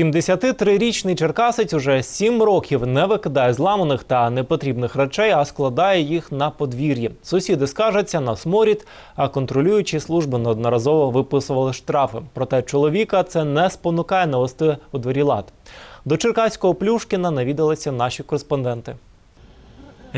73-річний черкасець уже 7 років не викидає зламаних та непотрібних речей, а складає їх на подвір'ї. Сусіди скаржаться на сморід, а контролюючі служби неодноразово виписували штрафи. Проте чоловіка це не спонукає навести у дворі лад. До черкаського Плюшкіна навідалися наші кореспонденти.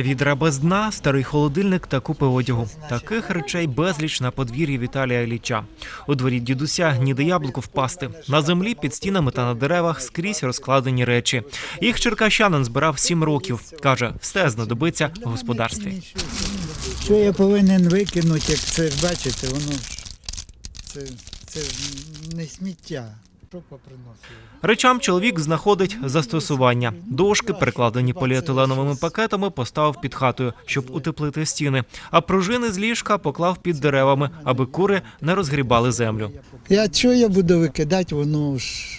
Відра без дна, старий холодильник та купи одягу. Таких речей безліч на подвір'ї Віталія Ілліча. У дворі дідуся гніде яблуко впасти. На землі, під стінами та на деревах скрізь розкладені речі. Їх черкащанин збирав сім років. Каже, все знадобиться в господарстві. Що я повинен викинути, як це бачите, воно це, це не сміття. Речам чоловік знаходить застосування. Дошки, перекладені поліетиленовими пакетами, поставив під хатою, щоб утеплити стіни. А пружини з ліжка поклав під деревами, аби кури не розгрібали землю. Я що я буду викидати, воно ж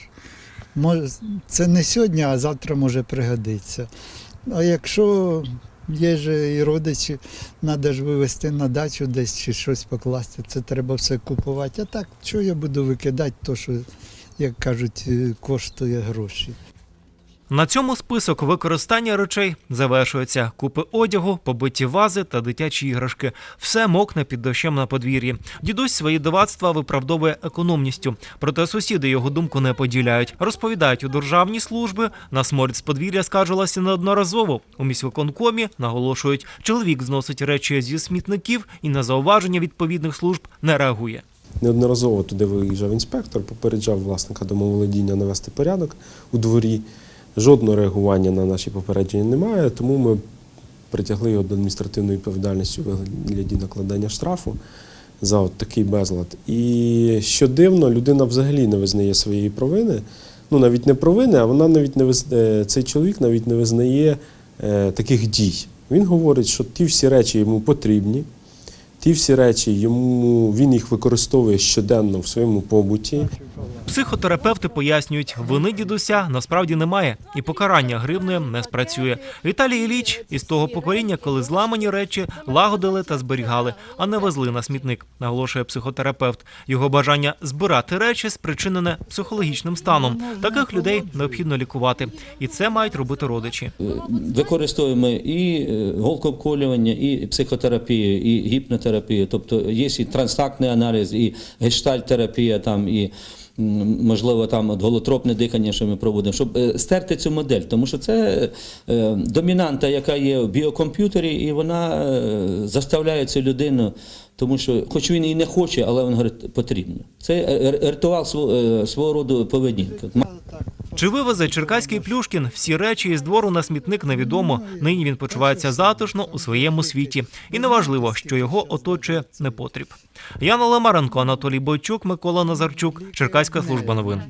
це не сьогодні, а завтра може пригодиться. А якщо є ж і родичі, треба ж вивезти на дачу десь чи щось покласти, це треба все купувати. А так, що я буду викидати, то що, як кажуть, е, коштує гроші. На цьому список використання речей завершується. Купи одягу, побиті вази та дитячі іграшки. Все мокне під дощем на подвір'ї. Дідусь свої дивацтва виправдовує економністю. Проте сусіди його думку не поділяють. Розповідають у державні служби. На сморід з подвір'я скаржилася неодноразово. У міськвиконкомі наголошують, чоловік зносить речі зі смітників і на зауваження відповідних служб не реагує. Неодноразово туди виїжджав інспектор, попереджав власника домоволодіння навести порядок у дворі. Жодного реагування на наші попередження немає, тому ми притягли його до адміністративної відповідальності у вигляді накладання штрафу за от такий безлад. І що дивно, людина взагалі не визнає своєї провини. Ну навіть не провини, а вона навіть не визнає, цей чоловік навіть не визнає е, таких дій. Він говорить, що ті всі речі йому потрібні. Ті всі речі йому він їх використовує щоденно в своєму побуті. Психотерапевти пояснюють, вини дідуся насправді немає, і покарання гривнею не спрацює. Віталій Іліч із того покоління, коли зламані речі лагодили та зберігали, а не везли на смітник, наголошує психотерапевт. Його бажання збирати речі спричинене психологічним станом. Таких людей необхідно лікувати, і це мають робити родичі. Використовуємо і е, голкообколювання, і психотерапію, і гіпнотерапію. Тобто є і транстактний аналіз, і гештальтерапія, там, і можливо там от голотропне дихання, що ми проводимо, щоб е, стерти цю модель. Тому що це е, домінанта, яка є в біокомп'ютері, і вона е, заставляє цю людину. Тому що, хоч він і не хоче, але він говорить, потрібно. Це ритуал свого, роду поведінки. Чи вивезе черкаський Плюшкін всі речі із двору на смітник невідомо. Нині він почувається затишно у своєму світі, і неважливо, що його оточує непотріб. Яна Лемаренко, Анатолій Бойчук, Микола Назарчук, Черкаська служба новин.